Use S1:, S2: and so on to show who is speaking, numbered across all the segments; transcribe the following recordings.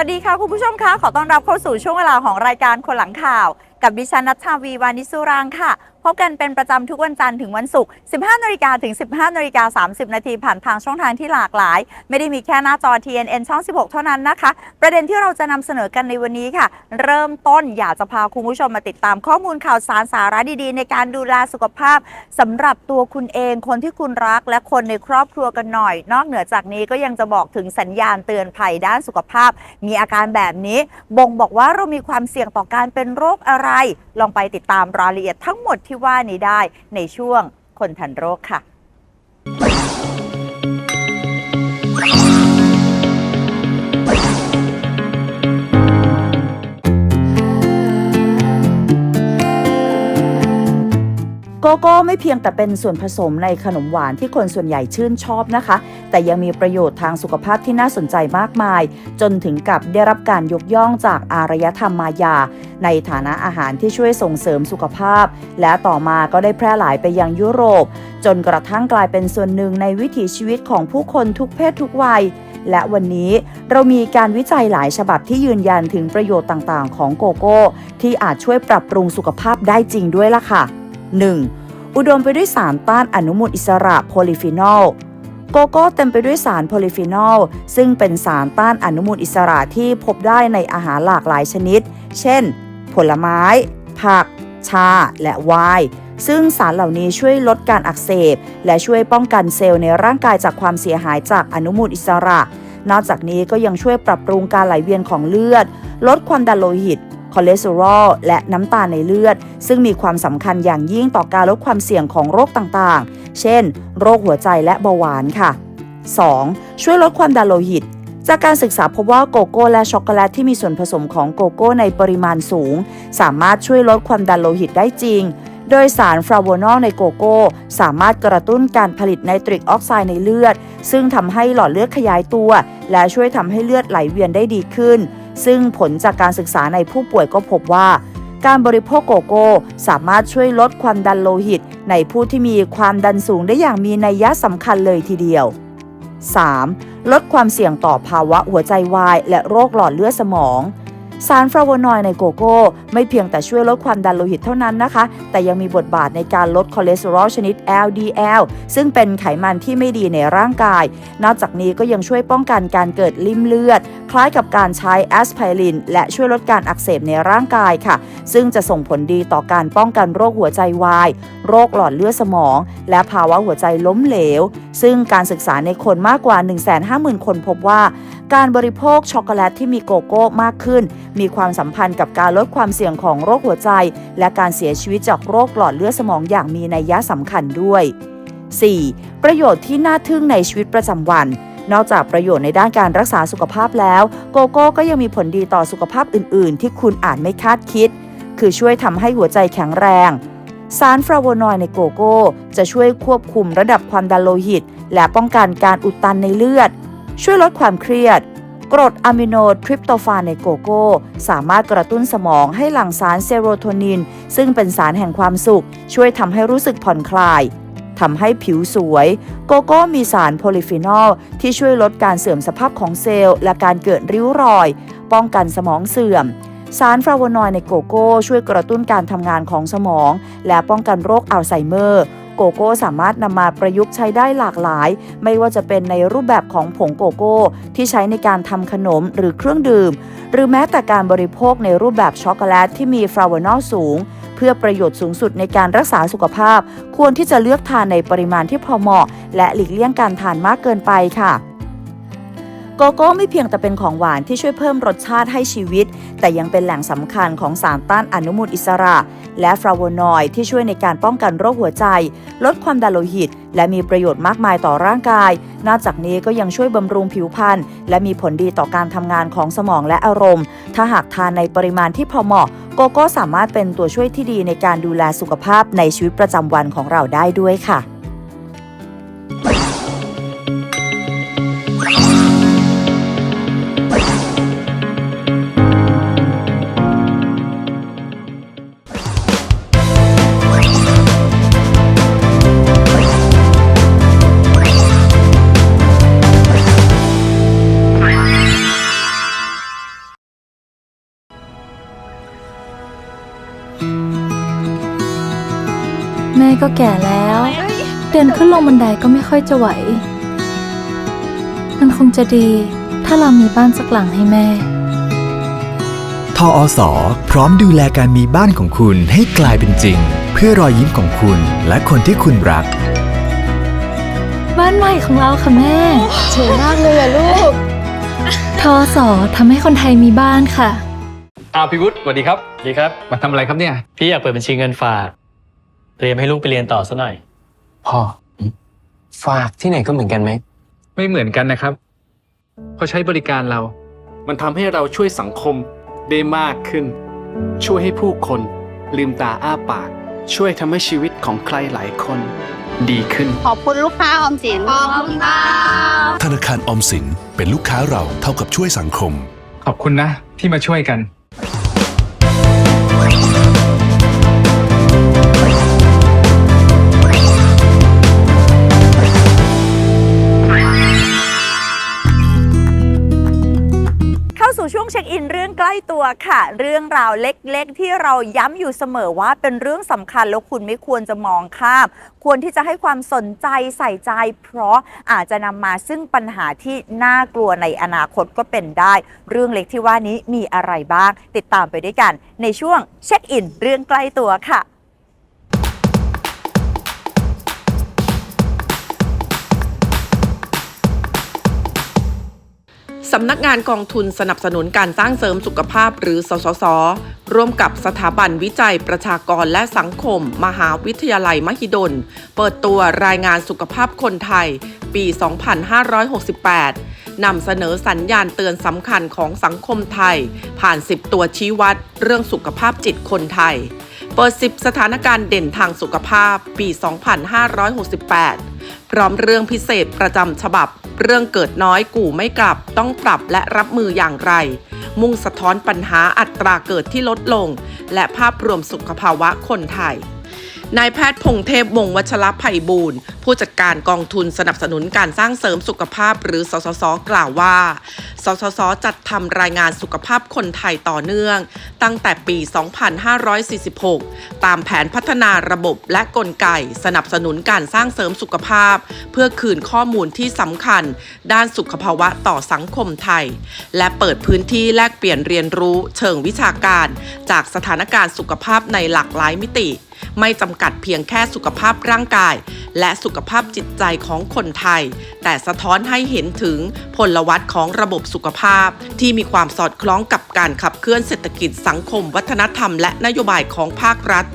S1: วัสดีค่ะ คุณผู้ชมคะขอต้อนรับเข้าสู่ช่วงเวลาของรายการคนหลังข่าว กับดิฉันนัทชาวีวานิสุรางค์ค่ะ พบกันเป็นประจำทุกวันจันทร์ถึงวันศุกร์ 15นาฬิกาถึง 15นาฬิกา30 นาทีผ่านทางช่องทางที่หลากหลาย ไม่ได้มีแค่หน้าจอ TNN ช่อง 16 เท่านั้นนะคะ ประเด็นที่เราจะนำเสนอกันในวันนี้ค่ะ เริ่มต้นอยากจะพาคุณผู้ชมมาติดตามข้อมูลข่าวสารสาระดีๆ ในการดูแลสุขภาพสำหรับตัวคุณเองคนที่คุณรักและคนในครอบครัวกันหน่อย นอกเหนือจากนี้ก็ยังจะบอกถึงสัญญาณเตือนภัยด้านสุขภาพ มีอาการแบบนี้ บ่งบอกว่าเรามีความเสี่ยงต่อการเป็นโรคอะไร ลองไปติดตามรายละเอียดทั้งหมดที่ว่านี้ได้ในช่วงคนทันโรคค่ะ โกโก้ไม่เพียงแต่เป็นส่วนผสมในขนมหวานที่คนส่วนใหญ่ชื่นชอบนะคะ แต่ยังมีประโยชน์ทางสุขภาพที่น่าสนใจมากมาย จนถึงกับได้รับการยกย่องจากอารยธรรมมายา ในฐานะอาหารที่ช่วยส่งเสริมสุขภาพ และต่อมาก็ได้แพร่หลายไปยังยุโรป จนกระทั่งกลายเป็นส่วนหนึ่งในวิถีชีวิตของผู้คนทุกเพศทุกวัยและวันนี้เรามีการวิจัยหลายฉบับที่ยืนยันถึงประโยชน์ต่างๆ ของโกโก้ ที่อาจช่วยปรับปรุงสุขภาพได้จริงด้วยล่ะค่ะ 1. อุดมไปด้วยสารต้านอนุมูลอิสระโพลิฟีนอลโกโก้เต็มไปด้วยสารโพลิฟีนอลซึ่งเป็นสารต้านอนุมูลอิสระที่พบได้ในอาหารหลากหลายชนิด เช่น ผลไม้ ผัก ชา และไวน์ซึ่งสารเหล่านี้ช่วยลดการอักเสบ และช่วยป้องกันเซลล์ในร่างกายจากความเสียหายจากอนุมูลอิสระ นอกจากนี้ก็ยังช่วยปรับปรุงการไหลเวียนของเลือด ลดความดันโลหิต คอเลสเตอรอลและน้ำตาลในเลือด ซึ่งมีความสำคัญอย่างยิ่งต่อการลดความเสี่ยงของโรคต่างๆ เช่น โรคหัวใจและเบาหวานค่ะ 2. ช่วยลดความดันโลหิต จากการศึกษาพบว่าโกโก้และช็อกโกแลตที่มีส่วนผสมของโกโก้ในปริมาณสูง สามารถช่วยลดความดันโลหิตได้จริง โดยสารฟลาโวนอลในโกโก้ สามารถกระตุ้นการผลิตไนตริกออกไซด์ในเลือด ซึ่งทำให้หลอดเลือดขยายตัว และช่วยทำให้เลือดไหลเวียนได้ดีขึ้น ซึ่งผลจากการศึกษาในผู้ป่วยก็พบว่า การบริโภคโกโก้สามารถช่วยลดความดันโลหิต ในผู้ที่มีความดันสูงได้อย่างมีนัยยะสำคัญเลยทีเดียว 3. ลดความเสี่ยงต่อภาวะหัวใจวาย และโรคหลอดเลือดสมอง สารฟลาโวนอยด์ในโกโก้ ไม่เพียงแต่ช่วยลดความดันโลหิตเท่านั้นนะคะ แต่ยังมีบทบาทในการลดคอเลสเตอรอลชนิด LDL ซึ่งเป็นไขมันที่ไม่ดีในร่างกาย นอกจากนี้ก็ยังช่วยป้องกันการเกิดลิ่มเลือด คล้ายกับการใช้แอสไพริน และช่วยลดการอักเสบในร่างกายค่ะ ซึ่งจะส่งผลดีต่อการป้องกันโรคหัวใจวาย โรคหลอดเลือดสมอง และภาวะหัวใจล้มเหลว ซึ่งการศึกษาในคนมากกว่า 150,000 คนพบว่า การบริโภคช็อกโกแลตที่มีโกโก้มากขึ้น มีความสัมพันธ์กับการลดความเสี่ยงของโรคหัวใจ และการเสียชีวิตจากโรคหลอดเลือดสมองอย่างมีนัยยะสำคัญด้วย 4. ประโยชน์ที่น่าทึ่งในชีวิตประจำวัน นอกจากประโยชน์ในด้านการรักษาสุขภาพแล้ว โกโก้ก็ยังมีผลดีต่อสุขภาพอื่น ๆ ที่คุณอาจไม่คาดคิด คือช่วยทำให้หัวใจแข็งแรง สารฟลาโวนอยด์ในโกโก้ จะช่วยควบคุมระดับความดันโลหิต และป้องกันการอุดตันในเลือด ช่วยลดความเครียด กรดอะมิโนทริปโตฟานในโกโก้ สามารถกระตุ้นสมองให้หลั่งสารเซโรโทนิน ซึ่งเป็นสารแห่งความสุข ช่วยทำให้รู้สึกผ่อนคลายทำให้ผิวสวย โกโก้มีสารโพลิฟีนอล ที่ช่วยลดการเสื่อมสภาพของเซลล์ และการเกิดริ้วรอย ป้องกันสมองเสื่อม สารฟลาโวนอยด์ในโกโก้ ช่วยกระตุ้นการทำงานของสมอง และป้องกันโรคอัลไซเมอร์ โกโก้สามารถนำมาประยุกต์ใช้ได้หลากหลาย ไม่ว่าจะเป็นในรูปแบบของผงโกโก้ ที่ใช้ในการทำขนมหรือเครื่องดื่ม หรือแม้แต่การบริโภคในรูปแบบช็อกโกแลตที่มีฟลาโวนอลสูง เพื่อประโยชน์สูงสุดในการรักษาสุขภาพ ควรที่จะเลือกทานในปริมาณที่พอเหมาะ และหลีกเลี่ยงการทานมากเกินไปค่ะ โกโก้ไม่เพียงแต่เป็นของหวานที่ช่วยเพิ่มรสชาติให้ชีวิต แต่ยังเป็นแหล่งสำคัญของสารต้านอนุมูลอิสระ และฟลาโวนอยด์ที่ช่วยในการป้องกันโรคหัวใจ ลดความดันโลหิต และมีประโยชน์มากมายต่อร่างกาย นอกจากนี้ก็ยังช่วยบำรุงผิวพรรณและมีผลดีต่อการทำงานของสมองและอารมณ์ ถ้าหากทานในปริมาณที่พอเหมาะ โกโก้สามารถเป็นตัวช่วยที่ดีในการดูแลสุขภาพในชีวิตประจำวันของเราได้ด้วยค่ะ
S2: แม่ก็แก่แล้ว เดินขึ้นลงบันไดก็ไม่ค่อยจะไหว มันคงจะดี ถ้าเรามีบ้านสักหลังให้แม่
S3: ทออสอพร้อมดูแลการมีบ้านของคุณให้กลายเป็นจริง เพื่อรอยยิ้มของคุณและคนที่คุณรัก
S2: บ้านใหม่ของเราค่ะแม่
S4: สวยมากเลยอะลูก
S2: ทอสอทำให้คนไทยมีบ้านค่ะ
S5: อ้าวพี่วุฒิสวัสดีครับ
S6: ดีครับ
S5: มาทำอะไรครับเนี่ย
S6: พี่อยากเปิดบัญชีเงินฝาก เตรียมให้ลูกไปเรียนต่อซะหน่อย
S7: พ่อ ฝากที่ไหนก็เหมือนกันไหม
S5: ไม่เหมือนกันนะครับเพราะใช้บริการเรา มันทำให้เราช่วยสังคมได้มากขึ้น ช่วยให้ผู้คนลืมตาอ้าปาก ช่วยทำให้ชีวิตของใครหลายคน ดีขึ้น
S4: ขอบคุณลูกค้าออมสินขอบคุณค่ะ
S8: ธนาคารออมสินเป็นลูกค้าเราเท่ากับช่วยสังคม
S5: ขอบคุณนะที่มาช่วยกัน
S1: ล้ตัวค่ะ เรื่องราวเล็กๆ ที่เราย้ำอยู่เสมอว่าเป็นเรื่องสำคัญแล้วคุณไม่ควรจะมองข้าม ควรที่จะให้ความสนใจใส่ใจ เพราะอาจจะนำมาซึ่งปัญหาที่น่ากลัวในอนาคตก็เป็นได้ เรื่องเล็กที่ว่านี้มีอะไรบ้าง ติดตามไปด้วยกัน ในช่วงเช็คอิน เรื่องใกล้ตัวค่ะ
S9: สำนักงานกองทุนสนับสนุนการสร้างเสริมสุขภาพหรือสสส ร่วมกับสถาบันวิจัยประชากรและสังคม มหาวิทยาลัยมหิดล เปิดตัวรายงานสุขภาพคนไทย ปี 2568 นำเสนอสัญญาณเตือนสำคัญของสังคมไทย ผ่าน 10 ตัวชี้วัด เรื่องสุขภาพจิตคนไทย เปิด 10 สถานการณ์เด่นทางสุขภาพปี 2568 พร้อมเรื่องพิเศษประจำฉบับ เรื่องเกิดน้อยกู่ไม่กลับ ต้องปรับและรับมืออย่างไร มุ่งสะท้อนปัญหาอัตราเกิดที่ลดลง และภาพรวมสุขภาวะคนไทย นายแพทย์พงเทพวงวัชรภัยบูรณ์ผู้จัดการกองทุนสนับสนุนการสร้างเสริมสุขภาพ หรือสสส กล่าวว่า สสส จัดทำรายงานสุขภาพคนไทยต่อเนื่อง ตั้งแต่ปี 2546 ตามแผนพัฒนาระบบและกลไก สนับสนุนการสร้างเสริมสุขภาพ เพื่อคืนข้อมูลที่สำคัญ ด้านสุขภาวะต่อสังคมไทย และเปิดพื้นที่แลกเปลี่ยนเรียนรู้ เชิงวิชาการ จากสถานการณ์สุขภาพในหลากหลายมิติไม่จำกัดเพียงแค่สุขภาพร่างกาย และสุขภาพจิตใจของคนไทย แต่สะท้อนให้เห็นถึงพลวัตของระบบสุขภาพ ที่มีความสอดคล้องกับการขับเคลื่อนเศรษฐกิจสังคม วัฒนธรรม และนโยบายของภาครัฐ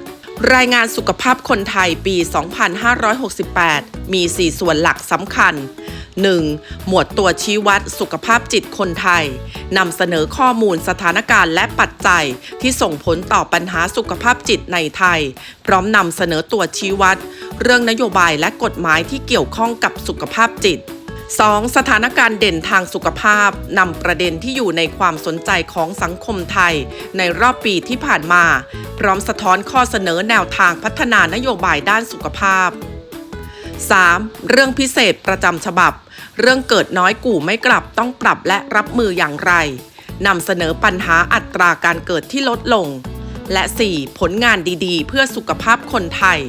S9: รายงานสุขภาพคนไทยปี 2568 มี 4 ส่วนหลักสำคัญ 1. หมวดตัวชี้วัดสุขภาพจิตคนไทยนำเสนอข้อมูลสถานการณ์และปัจจัยที่ส่งผลต่อปัญหาสุขภาพจิตในไทย พร้อมนำเสนอตัวชี้วัด เรื่องนโยบายและกฎหมายที่เกี่ยวข้องกับสุขภาพจิต 2. สถานการณ์เด่นทางสุขภาพนำประเด็นที่อยู่ในความสนใจของสังคมไทย ในรอบปีที่ผ่านมา พร้อมสะท้อนข้อเสนอแนวทางพัฒนานโยบายด้านสุขภาพ 3. เรื่องพิเศษประจำฉบับ เรื่องเกิดน้อยกู่ไม่กลับต้องปรับและรับมืออย่างไรนำเสนอปัญหาอัตราการเกิดที่ลดลง และ 4. ผลงานดีๆ เพื่อสุขภาพคนไทย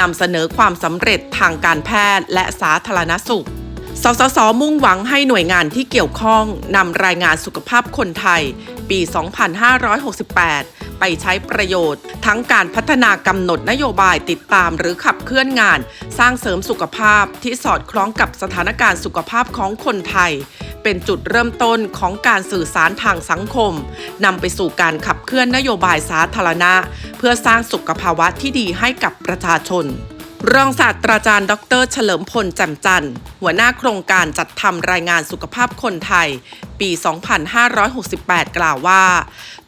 S9: นำเสนอความสำเร็จทางการแพทย์และสาธารณสุข สสส มุ่งหวังให้หน่วยงานที่เกี่ยวข้องนำรายงานสุขภาพคนไทย ปี 2568 ไปใช้ประโยชน์ ทั้งการพัฒนากำหนดนโยบายติดตามหรือขับเคลื่อนงาน สร้างเสริมสุขภาพที่สอดคล้องกับสถานการณ์สุขภาพของคนไทย เป็นจุดเริ่มต้นของการสื่อสารทางสังคมนำไปสู่การขับเคลื่อนนโยบายสาธารณะ เพื่อสร้างสุขภาวะที่ดีให้กับประชาชน รองศาสตราจารย์ ดร เฉลิมพลแจ่มจันทร์ หัวหน้าโครงการจัดทำรายงานสุขภาพคนไทย ปี 2568 กล่าวว่า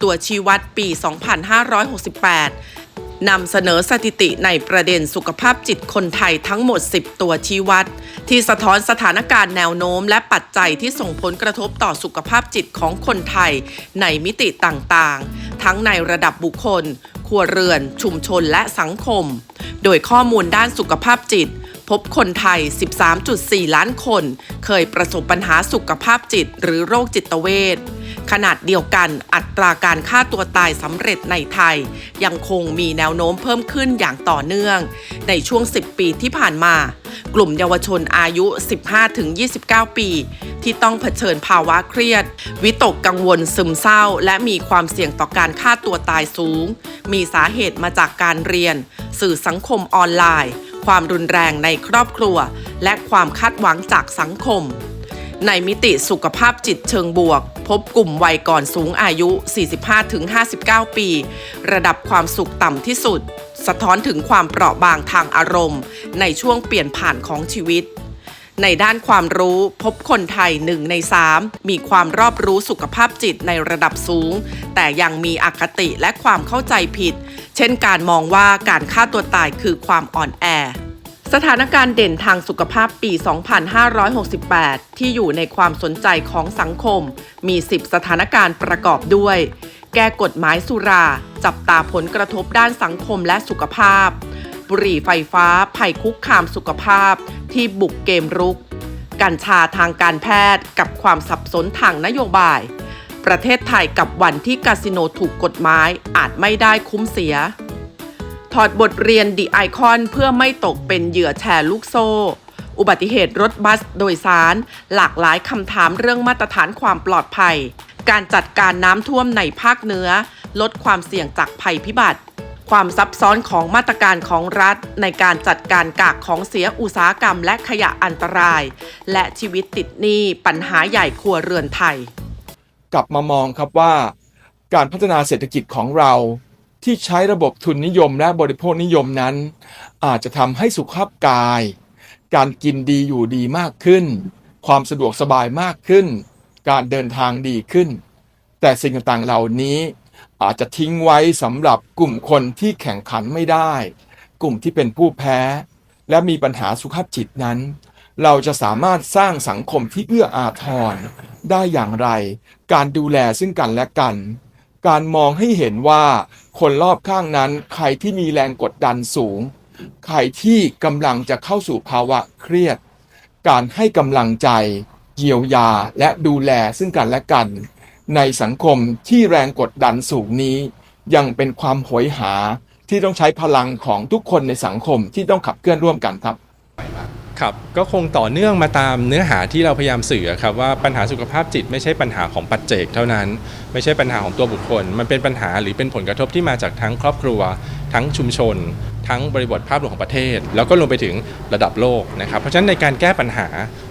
S9: ตัวชี้วัดปี 2568 นำเสนอสถิติในประเด็นสุขภาพจิตคนไทยทั้งหมด 10 ตัวชี้วัด ที่สะท้อนสถานการณ์แนวโน้ม และปัจจัยที่ส่งผลกระทบต่อสุขภาพจิตของคนไทยในมิติต่างๆ ทั้งในระดับบุคคล รัวเรือน ชุมชนและสังคม โดยข้อมูลด้านสุขภาพจิต พบคนไทย 13.4 ล้านคน เคยประสบปัญหาสุขภาพจิต หรือโรคจิตเวชขนาดเดียวกันอัตราการฆ่าตัวตายสำเร็จในไทย ยังคงมีแนวโน้มเพิ่มขึ้นอย่างต่อเนื่อง ในช่วง 10 ปีที่ผ่านมา กลุ่มเยาวชนอายุ 15-29 ปี ที่ต้องเผชิญภาวะเครียด วิตกกังวลซึมเศร้า และมีความเสี่ยงต่อการฆ่าตัวตายสูง มีสาเหตุมาจากการเรียน สื่อสังคมออนไลน์ ความรุนแรงในครอบครัว และความคาดหวังจากสังคม ในมิติสุขภาพจิตเชิงบวก พบกลุ่มวัยก่อนสูงอายุ 45-59 ปี ระดับความสุขต่ำที่สุด สะท้อนถึงความเปราะบางทางอารมณ์ ในช่วงเปลี่ยนผ่านของชีวิต ในด้านความรู้พบคนไทยหนึ่งในสามมีความรอบรู้สุขภาพจิตในระดับสูง แต่ยังมีอคติและความเข้าใจผิด เช่นการมองว่าการฆ่าตัวตายคือความอ่อนแอ สถานการณ์เด่นทางสุขภาพปี 2568 ที่อยู่ในความสนใจของสังคม มี 10 สถานการณ์ประกอบด้วย แก้กฎหมายสุรา จับตาผลกระทบด้านสังคมและสุขภาพ บุหรี่ไฟฟ้า ภัยคุกคามสุขภาพ ที่บุกเกมรุก กัญชาทางการแพทย์กับความสับสนทางนโยบาย ประเทศไทยกับวันที่คาสิโนถูกกฎหมายอาจไม่ได้คุ้มเสีย ถอดบทเรียนดีไอคอนเพื่อไม่ตกเป็นเหยื่อแชร์ลูกโซ่ อุบัติเหตุรถบัสโดยสาร หลากหลายคำถามเรื่องมาตรฐานความปลอดภัย การจัดการน้ำท่วมในภาคเหนือ ลดความเสี่ยงจากภัยพิบัติ ความซับซ้อนของมาตรการของรัฐ ในการจัดการกากของเสียอุตสาหกรรมและขยะอันตราย และชีวิตติดหนี้ปัญหาใหญ่ครัวเรือนไทย
S10: กลับมามองครับว่า การพัฒนาเศรษฐกิจของเรา ที่ใช้ระบบทุนนิยมและบริโภคนิยมนั้น อาจจะทำให้สุขภาพกาย การกินดีอยู่ดีมากขึ้น ความสะดวกสบายมากขึ้น การเดินทางดีขึ้น แต่สิ่งต่างๆเหล่านี้ อาจจะทิ้งไว้สำหรับกลุ่มคนที่แข่งขันไม่ได้ กลุ่มที่เป็นผู้แพ้ และมีปัญหาสุขภาพจิตนั้น เราจะสามารถสร้างสังคมที่เอื้ออาทรได้อย่างไร การดูแลซึ่งกันและกัน การมองให้เห็นว่าคนรอบข้างนั้น ใครที่มีแรงกดดันสูง ใครที่กำลังจะเข้าสู่ภาวะเครียด การให้กำลังใจ เยียวยาและดูแลซึ่งกันและกัน ในสังคมที่แรงกดดันสูงนี้ ยังเป็นความโหยหาที่ต้องใช้พลังของทุกคนในสังคมที่ต้องขับเคลื่อนร่วมกันครับ
S11: ครับก็คงต่อเนื่องมาตามเนื้อหาที่เราพยายามสื่อครับว่าปัญหาสุขภาพจิตไม่ใช่ปัญหาของปัจเจกเท่านั้น ไม่ใช่ปัญหาของตัวบุคคล มันเป็นปัญหาหรือเป็นผลกระทบที่มาจากทั้งครอบครัว ทั้งชุมชน ทั้งบริบทภาพรวมของประเทศ แล้วก็รวมไปถึงระดับโลกนะครับเพราะฉะนั้นในการแก้ปัญหา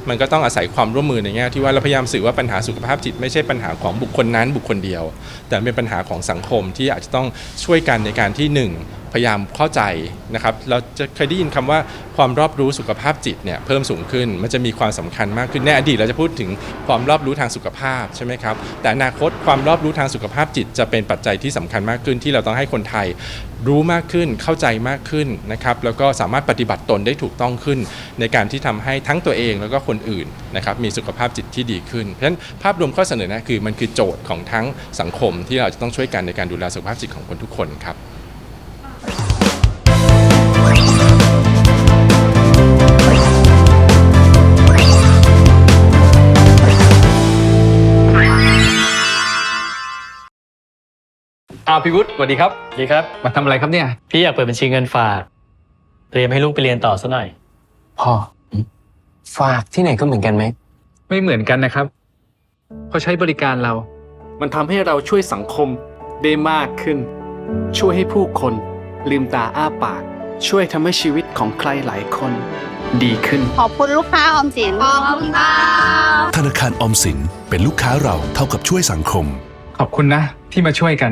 S11: มันก็ต้องอาศัยความร่วมมือในแง่ที่ว่าเราพยายามสื่อว่าปัญหาสุขภาพจิต ไม่ใช่ปัญหาของบุคคลนั้นบุคคลเดียว แต่เป็นปัญหาของสังคมที่อาจจะต้องช่วยกันในการที่หนึ่ง พยายามเข้าใจนะครับเราจะเคยได้ยินคำว่าความรอบรู้สุขภาพจิตเนี่ยเพิ่มสูงขึ้นมันจะมีความสำคัญมากขึ้นในอดีตเราจะพูดถึงความรอบรู้ทางสุขภาพใช่ไหมครับแต่อนาคตความรอบรู้ทางสุขภาพจิต จะเป็นปัจจัยที่สำคัญมากขึ้น ที่เราต้องให้คนไทยรู้มากขึ้นเข้าใจมากขึ้นนะครับแล้วก็สามารถปฏิบัติตนได้ถูกต้องขึ้น ในการที่ทำให้ทั้งตัวเองแล้วก็คนอื่นนะครับมีสุขภาพจิตที่ดีขึ้น เพราะฉะนั้นภาพรวมข้อเสนอนะคือมันคือโจทย์ของทั้งสังคมที่เราจะต้องช่วยกันในการดูแลสุขภาพจิตของคนทุกคนครับา
S5: วพี่วุฒิสวัสดีครับ
S6: ดีครับ
S5: มาทำอะไรครับเนี่ย
S6: พี่อยากเปิดบัญชีเงินฝาก เตรียมให้ลูกไปเรียนต่อซะหน่อย
S7: พ่อ ฝากที่ไหนก็เหมือนกันไหม
S5: ไม่เหมือนกันนะครับเพราะใช้บริการเรา มันทำให้เราช่วยสังคมได้มากขึ้น ช่วยให้ผู้คนลืมตาอ้าปาก ช่วยทำให้ชีวิตของใครหลายคน ดีขึ้น
S4: ขอบคุณลูกค้าออมสินขอบคุณค่ะ
S8: ธนาคารออมสินเป็นลูกค้าเราเท่ากับช่วยสังคม
S5: ขอบคุณนะที่มาช่วยกัน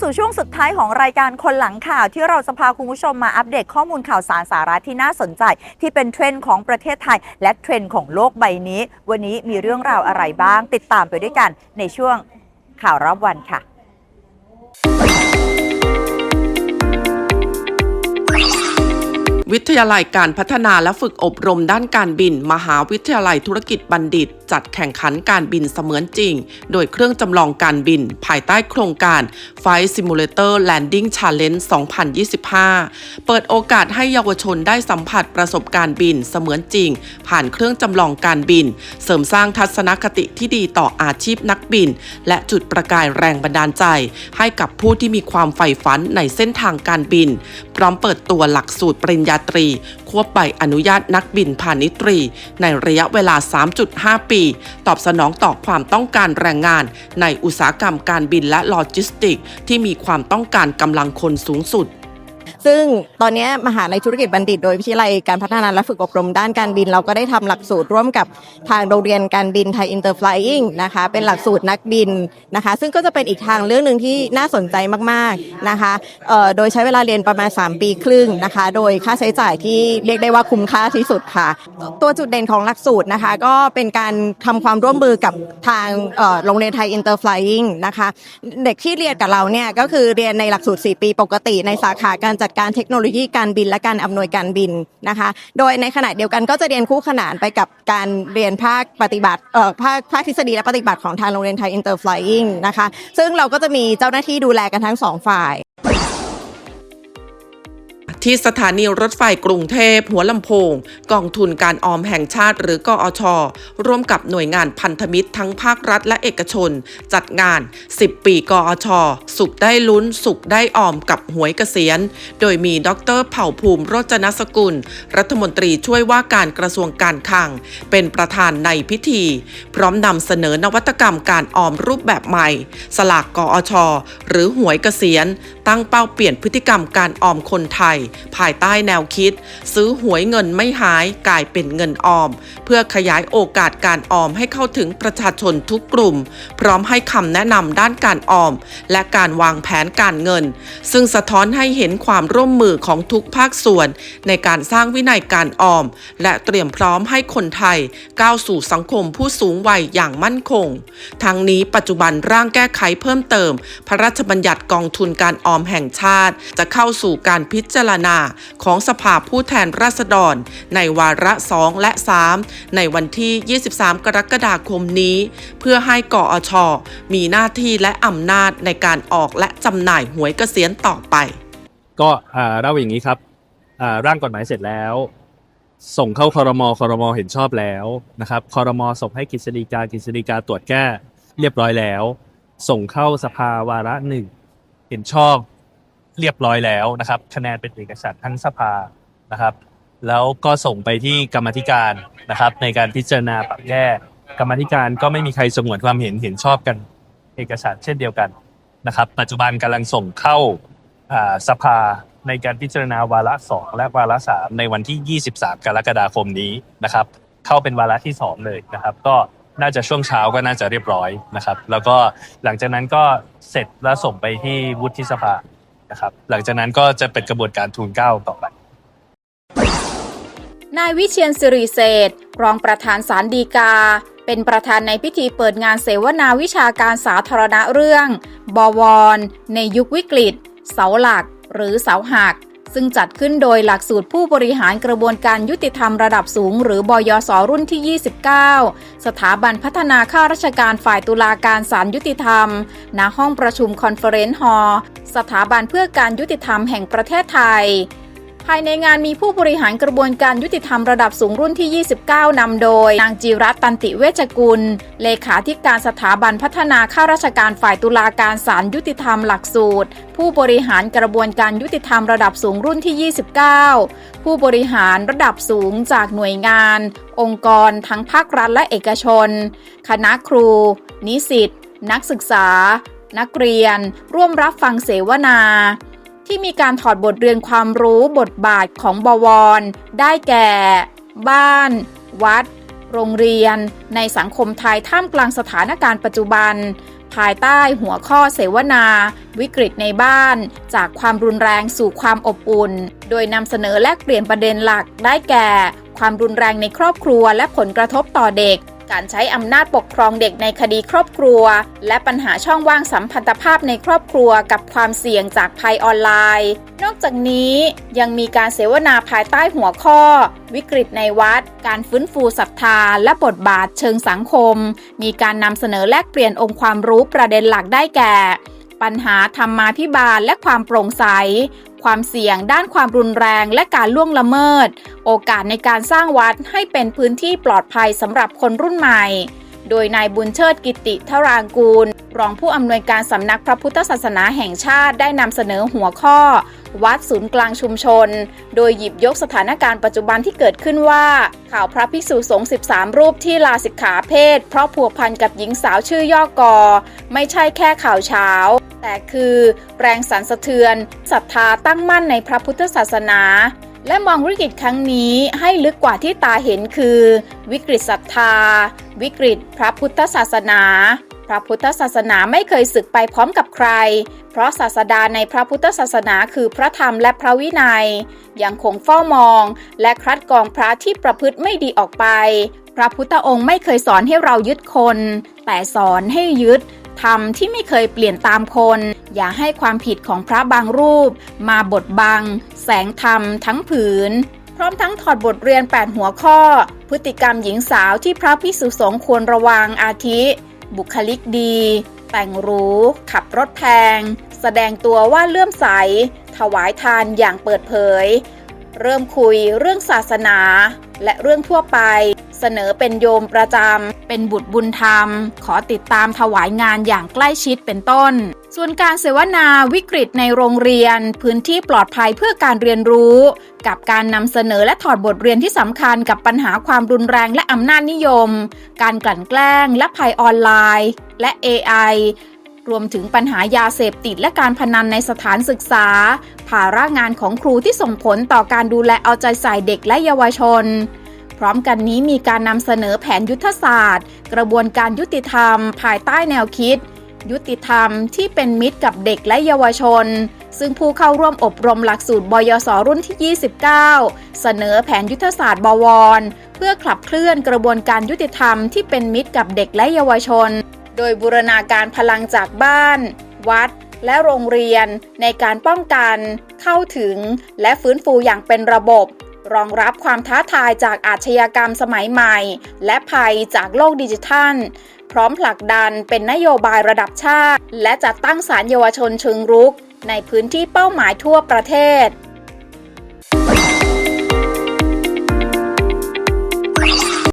S2: สู่
S1: ช่วงสุดท้ายของรายการคนหลังข่าวที่เราจะพาคุณผู้ชมมาอัปเดตข้อมูลข่าวสารสาระที่น่าสนใจ ที่เป็นเทรนด์ของประเทศไทย และเทรนด์ของโลกใบนี้ วันนี้มีเรื่องราวอะไรบ้าง ติดตามไปด้วยกันในช่วงข่าวรอบวันค่ะ
S9: วิทยาลัยการพัฒนาและฝึกอบรมด้านการบิน มหาวิทยาลัยธุรกิจบัณฑิต จัดแข่งขันการบินเสมือนจริง โดยเครื่องจำลองการบิน ภายใต้โครงการ Flight Simulator Landing Challenge 2025 เปิดโอกาสให้เยาวชนได้สัมผัสประสบการณ์บินเสมือนจริง ผ่านเครื่องจำลองการบิน เสริมสร้างทัศนคติที่ดีต่ออาชีพนักบิน และจุดประกายแรงบันดาลใจ ให้กับผู้ที่มีความใฝ่ฝันในเส้นทางการบินพร้อมเปิดตัวหลักสูตรปริญญาตรี ควบใบอนุญาตนักบินพาณิชย์ตรี ในระยะเวลา 3.5 ปี ตอบสนองต่อความต้องการแรงงาน ในอุตสาหกรรมการบินและโลจิสติกส์ที่มีความต้องการกำลังคนสูงสุด
S12: ซึ่งตอนนี้มหาลัยธุรกิจบัณฑิต โดยวิทยาลัยการพัฒนาและฝึกอบรมด้านการบิน เราก็ได้ทำหลักสูตรร่วมกับทางโรงเรียนการบินไทยอินเตอร์ฟลายอิงนะคะเป็นหลักสูตรนักบินนะคะ ซึ่งก็จะเป็นอีกทางเรื่องหนึ่งที่น่าสนใจมากๆนะคะเอ่อโดยใช้เวลาเรียนประมาณ 3 ปีครึ่งนะคะ โดยค่าใช้จ่ายที่เรียกได้ว่าคุ้มค่าที่สุดค่ะ ตัวจุดเด่นของหลักสูตรนะคะ ก็เป็นการทำความร่วมมือกับทางโรงเรียนไทยอินเตอร์ฟลายอิงนะคะ เด็กที่เรียนกับเราเนี่ยก็คือเรียนในหลักสูตร 4 ปีปกติในสาขาการจัดการเทคโนโลยีการบินและการอำนวยการบินนะคะ โดยในขณะเดียวกันก็จะเรียนคู่ขนานไปกับการเรียนภาคปฏิบัติเอ่อภาคภาคทฤษฎีและปฏิบัติของทางโรงเรียนไทยอินเตอร์ฟลายอิงนะคะ ซึ่งเราก็จะมีเจ้าหน้าที่ดูแลกันทั้งสองฝ่าย
S9: ที่สถานีรถไฟกรุงเทพ หัวลำโพง กองทุนการออมแห่งชาติ หรือกอช ร่วมกับหน่วยงานพันธมิตรทั้งภาครัฐและเอกชน จัดงาน 10 ปีกอช สุขได้ลุ้น สุขได้ออมกับหวยเกษียณ โดยมีดรเผ่าภูมิโรจนสกุล รัฐมนตรีช่วยว่าการกระทรวงการคลัง เป็นประธานในพิธี พร้อมนำเสนอนวัตกรรมการออมรูปแบบใหม่ สลากกอช หรือหวยเกษียณ ตั้งเป้าเปลี่ยนพฤติกรรมการออมคนไทยภายใต้แนวคิด ซื้อหวยเงินไม่หายกลายเป็นเงินออม เพื่อขยายโอกาสการออมให้เข้าถึงประชาชนทุกกลุ่ม พร้อมให้คำแนะนำด้านการออม และการวางแผนการเงิน ซึ่งสะท้อนให้เห็นความร่วมมือของทุกภาคส่วน ในการสร้างวินัยการออม และเตรียมพร้อมให้คนไทย ก้าวสู่สังคมผู้สูงวัยอย่างมั่นคง ทั้งนี้ปัจจุบันร่างแก้ไขเพิ่มเติม พระราชบัญญัติกองทุนการออมแห่งชาติ จะเข้าสู่การพิจารณาของสภาผู้แทนราษฎร ในวาระ 2 และ 3 ในวันที่ 23 กรกฎาคมนี้ เพื่อให้กอช มีหน้าที่และอำนาจในการออกและจำหน่ายหวยเกษียณต่อไป
S6: ก็เล่าอย่างนี้ครับร่างกฎหมายเสร็จแล้ว ส่งเข้าคอรมอคอรมอเห็นชอบแล้วนะครับคอรมอส่งให้กฤษฎีกากฤษฎีกาตรวจแก้เรียบร้อยแล้ว ส่งเข้าสภาวาระหนึ่งเห็นชอบ เรียบร้อยแล้วนะครับ คะแนนเป็นเอกฉันท์ทั้งสภานะครับ แล้วก็ส่งไปที่กรรมธิการนะครับ ในการพิจารณาปรับแก้กรรมธิการก็ไม่มีใครสงวนความเห็นเห็นชอบกันเอกฉันท์เช่นเดียวกันนะครับ ปัจจุบันกำลังส่งเข้าอ่าสภาในการพิจารณาวาระ2และวาระ3ในวันที่ 23 กรกฎาคมนี้นะครับ เข้าเป็นวาระที่2เลยนะครับ ก็น่าจะช่วงเช้าก็น่าจะเรียบร้อยนะครับ แล้วก็หลังจากนั้นก็เสร็จแล้วส่งไปที่วุฒิสภา นะครับหลังจากนั้นก็จะเป็นกระบวนการทูลเก้าต่อไป
S13: นายวิเชียนสิริเศษรองประธานสารดีกา เป็นประธานในพิธีเปิดงานเสวนาวิชาการสาธารณะเรื่อง บวร ในยุควิกฤต เสาหลัก หรือเสาหัก ซึ่งจัดขึ้นโดยหลักสูตรผู้บริหารกระบวนการยุติธรรมระดับสูง หรือบยสรุ่นที่ 29 สถาบันพัฒนาข้าราชการฝ่ายตุลาการศาลยุติธรรม ณ ห้องประชุมคอนเฟอเรนซ์ฮอลล์สถาบันเพื่อการยุติธรรมแห่งประเทศไทย ภายในงานมีผู้บริหารกระบวนการยุติธรรมระดับสูงรุ่นที่ 29 นำโดย นางจีรัตตันติเวชกุล เลขาธิการสถาบันพัฒนาข้าราชการฝ่ายตุลาการศาลยุติธรรมหลักสูตร ผู้บริหารกระบวนการยุติธรรมระดับสูงรุ่นที่ 29 ผู้บริหารระดับสูงจากหน่วยงาน องค์กร ทั้งภาครัฐและเอกชน คณะครู นิสิต นักศึกษา นักเรียน ร่วมรับฟังเสวนา ที่มีการถอดบทเรียนความรู้บทบาทของบวร ได้แก่ บ้าน วัด โรงเรียน ในสังคมไทยท่ามกลางสถานการณ์ปัจจุบัน ภายใต้หัวข้อเสวนา วิกฤตในบ้าน จากความรุนแรงสู่ความอบอุ่น โดยนำเสนอแลกเปลี่ยนประเด็นหลักได้แก่ ความรุนแรงในครอบครัวและผลกระทบต่อเด็ก การใช้อำนาจปกครองเด็กในคดีครอบครัว และปัญหาช่องว่างสัมพันธภาพในครอบครัวกับความเสี่ยงจากภัยออนไลน์ นอกจากนี้ยังมีการเสวนาภายใต้หัวข้อ วิกฤตในวัด การฟื้นฟูศรัทธา และบทบาทเชิงสังคม มีการนำเสนอแลกเปลี่ยนองค์ความรู้ประเด็นหลักได้แก่ ปัญหาธรรมาภิบาลและความโปร่งใส ความเสี่ยงด้านความรุนแรงและการล่วงละเมิด โอกาสในการสร้างวัดให้เป็นพื้นที่ปลอดภัยสำหรับคนรุ่นใหม่ โดยนายบุญเชิดกิติทรางกูล รองผู้อำนวยการสำนักพระพุทธศาสนาแห่งชาติได้นำเสนอหัวข้อ วัดศูนย์กลางชุมชน โดยหยิบยกสถานการณ์ปัจจุบันที่เกิดขึ้นว่า ข่าวพระภิกษุสงฆ์13 รูปที่ลาสิกขาเพศ เพราะผัวพันกับหญิงสาวชื่อย่อกอ ไม่ใช่แค่ข่าวเช้า แต่คือแรงสั่นสะเทือนศรัทธาตั้งมั่นในพระพุทธศาสนา และมองวิกฤตครั้งนี้ให้ลึกกว่าที่ตาเห็นคือ วิกฤตศรัทธา วิกฤตพระพุทธศาสนา พระพุทธศาสนาไม่เคยสึกไปพร้อมกับใคร เพราะศาสดาในพระพุทธศาสนาคือพระธรรมและพระวินัย ยังคงเฝ้ามอง และคัดกรองพระที่ประพฤติไม่ดีออกไป พระพุทธองค์ไม่เคยสอนให้เรายึดคน แต่สอนให้ยึดธรรมที่ไม่เคยเปลี่ยนตามคน อย่าให้ความผิดของพระบางรูป มาบดบัง แสงธรรมทั้งผืน พร้อมทั้งถอดบทเรียน 8 หัวข้อ พฤติกรรมหญิงสาวที่พระพิสุสงฆ์ควรระวังอาทิ บุคลิกดี แต่งหรู ขับรถแพง แสดงตัวว่าเลื่อมใส ถวายทานอย่างเปิดเผย เริ่มคุยเรื่องศาสนาและเรื่องทั่วไป เสนอเป็นโยมประจำ เป็นบุตรบุญธรรม ขอติดตามถวายงานอย่างใกล้ชิดเป็นต้น ส่วนการเสวนาวิกฤตในโรงเรียน พื้นที่ปลอดภัยเพื่อการเรียนรู้ กับการนำเสนอและถอดบทเรียนที่สำคัญกับปัญหาความรุนแรงและอำนาจนิยม การกลั่นแกล้งและภัยออนไลน์ และ AI รวมถึงปัญหายาเสพติดและการพนันในสถานศึกษา ภาระงานของครูที่ส่งผลต่อการดูแลเอาใจใส่เด็กและเยาวชน พร้อมกันนี้มีการนำเสนอแผนยุทธศาสตร์ กระบวนการยุติธรรม ภายใต้แนวคิด ยุติธรรมที่เป็นมิตรกับเด็กและเยาวชน ซึ่งผู้เข้าร่วมอบรมหลักสูตรบยศรุ่นที่ 29 เสนอแผนยุทธศาสตร์บวร เพื่อขับเคลื่อนกระบวนการยุติธรรมที่เป็นมิตรกับเด็กและเยาวชน โดยบูรณาการพลังจากบ้าน วัดและโรงเรียนในการป้องกัน เข้าถึง และฟื้นฟูอย่างเป็นระบบ รองรับความท้าทายจากอาชญากรรมสมัยใหม่ และภัยจากโลกดิจิทัล พร้อมผลักดันเป็นนโยบายระดับชาติ และจัดตั้งศาลเยาวชนเชิงรุก ในพื้นที่เป้าหมายทั่วประเทศ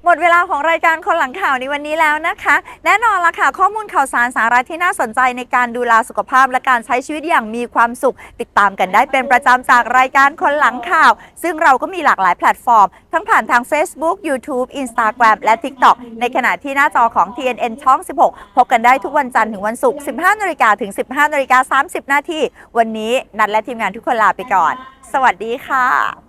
S1: หมดเวลาของรายการคนหลังข่าวในวันนี้แล้วนะคะ แน่นอนละค่ะ ข้อมูลข่าวสารสาระที่น่าสนใจในการดูแลสุขภาพและการใช้ชีวิตอย่างมีความสุข ติดตามกันได้เป็นประจำจากรายการคนหลังข่าว ซึ่งเราก็มีหลากหลายแพลตฟอร์ม ทั้งผ่านทาง Facebook YouTube Instagram และ TikTok ในขณะที่หน้าจอของ TNN ช่อง 16 พบกันได้ทุกวันจันทร์ถึงวันศุกร์ 15นาฬิกาถึง 15นาฬิกา30 นาทีวันนี้นัดและทีมงานทุกคนลาไปก่อน สวัสดีค่ะ